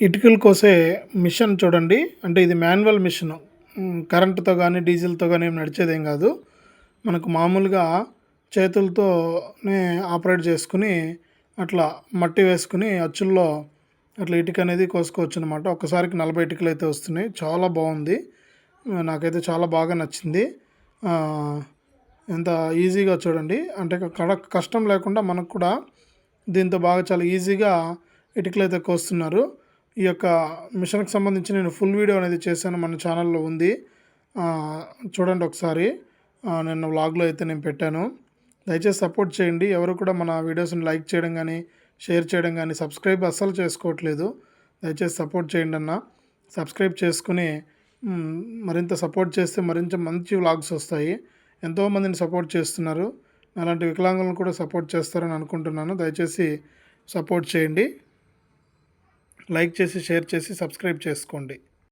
ఇటుకలు కోసే మిషన్ చూడండి. అంటే ఇది మాన్యువల్ మిషన్. కరెంటుతో కానీ డీజిల్తో కానీ ఏం నడిచేదేం కాదు. మనకు మామూలుగా చేతులతోనే ఆపరేట్ చేసుకుని అట్లా మట్టి వేసుకుని అచ్చుల్లో అట్లా ఇటుక అనేది కోసుకోవచ్చు అనమాట ఒక్కసారికి నలభై ఇటుకలు అయితే వస్తున్నాయి. చాలా బాగుంది. నాకైతే చాలా బాగా నచ్చింది. ఎంత ఈజీగా చూడండి. అంటే కడ కష్టం లేకుండా మనకు కూడా దీంతో బాగా చాలా ఈజీగా ఇటుకలు అయితే కోస్తున్నారు. ఈ యొక్క మిషన్కి సంబంధించి నేను ఫుల్ వీడియో అనేది చేశాను మన ఛానల్లో ఉంది. చూడండి ఒకసారి. నిన్న వ్లాగ్లో అయితే నేను పెట్టాను. దయచేసి సపోర్ట్ చేయండి. ఎవరు కూడా మన వీడియోస్ని లైక్ చేయడం కానీ షేర్ చేయడం కానీ సబ్స్క్రైబ్ అస్సలు చేసుకోవట్లేదు. దయచేసి సపోర్ట్ చేయండి అన్న. సబ్స్క్రైబ్ చేసుకుని మరింత సపోర్ట్ చేస్తే మరింత మంచి వ్లాగ్స్ వస్తాయి. ఎంతోమందిని సపోర్ట్ చేస్తున్నారు. అలాంటి వికలాంగులను కూడా సపోర్ట్ చేస్తారని అనుకుంటున్నాను. దయచేసి సపోర్ట్ చేయండి. లైక్ చేసి షేర్ చేసి సబ్స్క్రైబ్ చేసుకోండి.